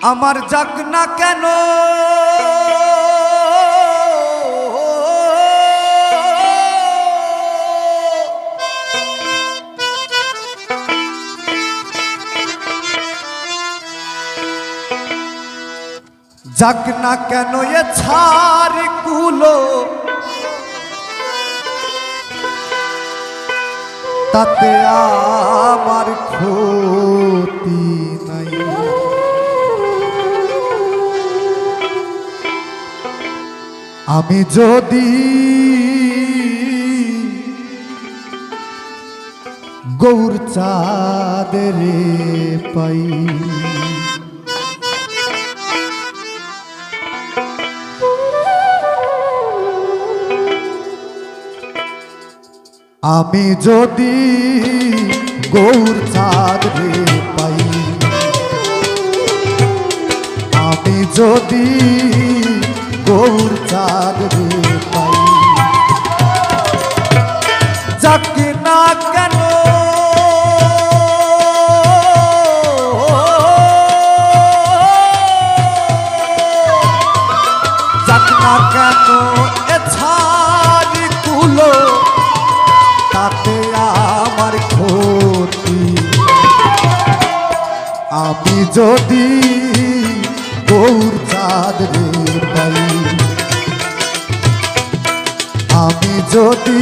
আমার যাক না কেন? যাক না কেন এ ছাড় কুলো? তাতে আমার ক্ষতি আমি যদি গৌর চাঁদরে পাই আমি যদি গৌর চাঁদ রে পাই আমি যদি গৌর চাঁদ পাই যাকে না কেন? না কেন তাতে আমার ক্ষতি। আমি যদি গৌর চাঁদ রে পাই আমি যদি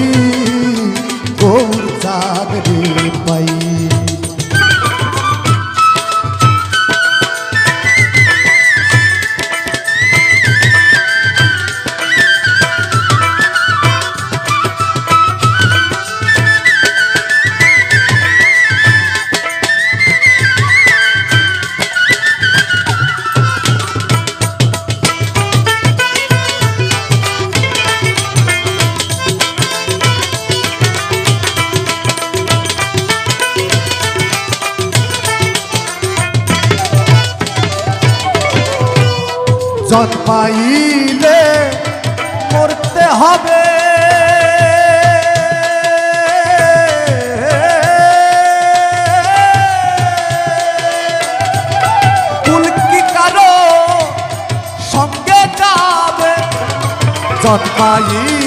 গৌর চাঁদ রে পাই পাইলে মরতে হবে। কারও সঙ্গে যাবে? জন্মাইলে মরতে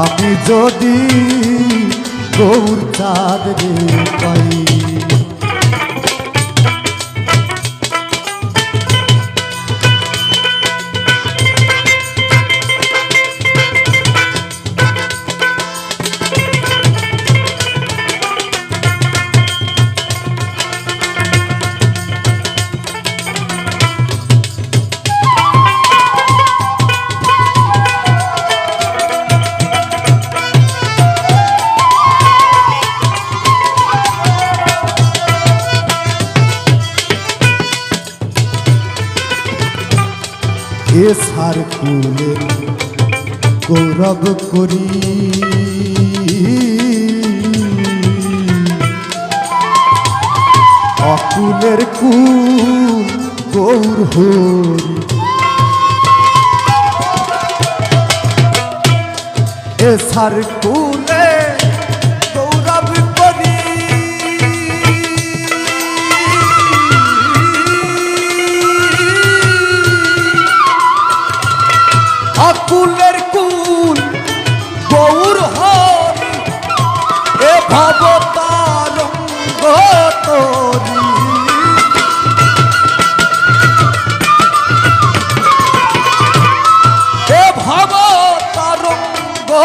আমি যদি গৌর চাঁদ রে পাই। এ সার কুলের গৌরব করি। অকুলের কুল গৌর হরি। এ সার কুলে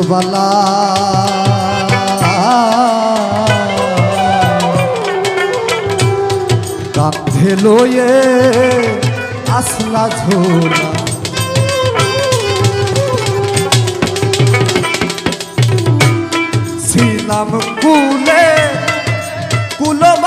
কুলবালা কাঁধে লয়ে আসলা ঝোলা। ছিলাম কুলে কুলবালা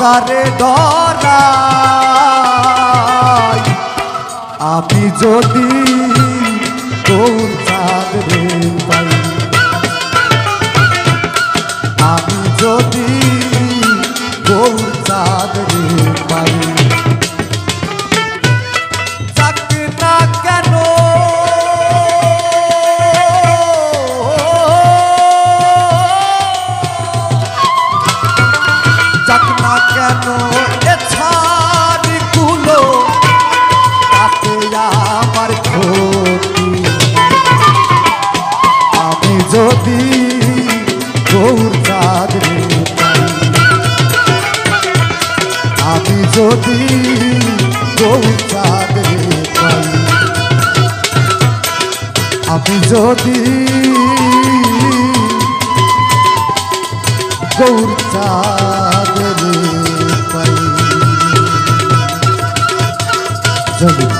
কারে ডরাই। আমি যদি গৌর চাঁদ রে পাই চাঁদরে আমি যদি গৌর চাঁদরে আমি যদি গৌর চাঁদরে পাই যদি